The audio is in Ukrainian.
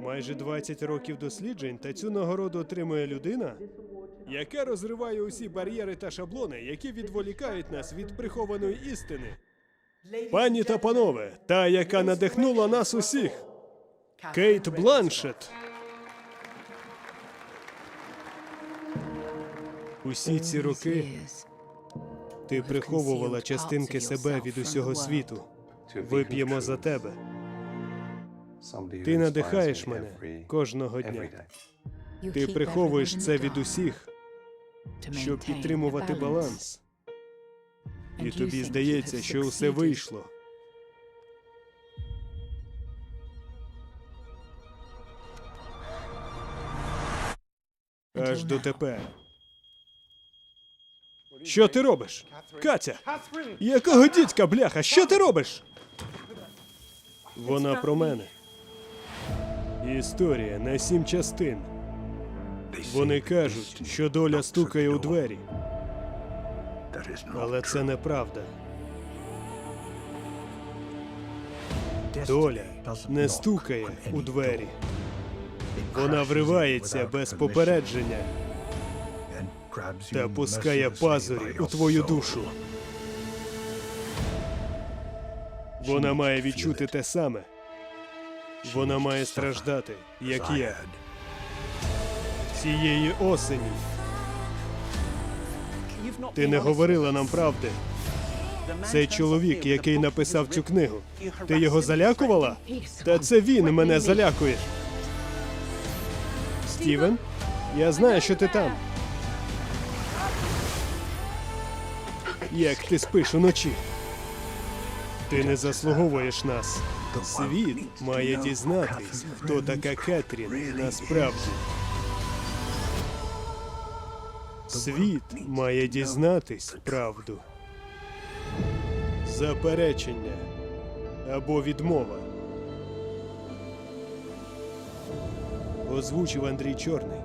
Майже 20 років досліджень, та цю нагороду отримує людина, яка розриває усі бар'єри та шаблони, які відволікають нас від прихованої істини. Пані та панове, та, яка надихнула нас усіх, Кейт Бланшет. Усі ці роки ти приховувала частинки себе від усього світу. Вип'ємо за тебе. Ти надихаєш мене кожного дня. Ти приховуєш це від усіх, щоб підтримувати баланс. І тобі здається, що усе вийшло. Аж дотепер. Що ти робиш? Катя! Якого дідька, бляха? Що ти робиш? Вона про мене. Історія на сім частин. Вони кажуть, що доля стукає у двері, але це неправда. Доля не стукає у двері. Вона вривається без попередження та пускає пазурі у твою душу. Вона має відчути те саме. Вона має страждати, як я. Цієї осені. Ти не говорила нам правди. Цей чоловік, який написав цю книгу. Ти його залякувала? Та це він мене залякує. Стівен, я знаю, що ти там. Як ти спиш уночі? Ти не заслуговуєш нас. Світ має дізнатись, хто така Кетрін насправді. Світ має дізнатись правду. Заперечення або відмова. Озвучив Андрій Чорний.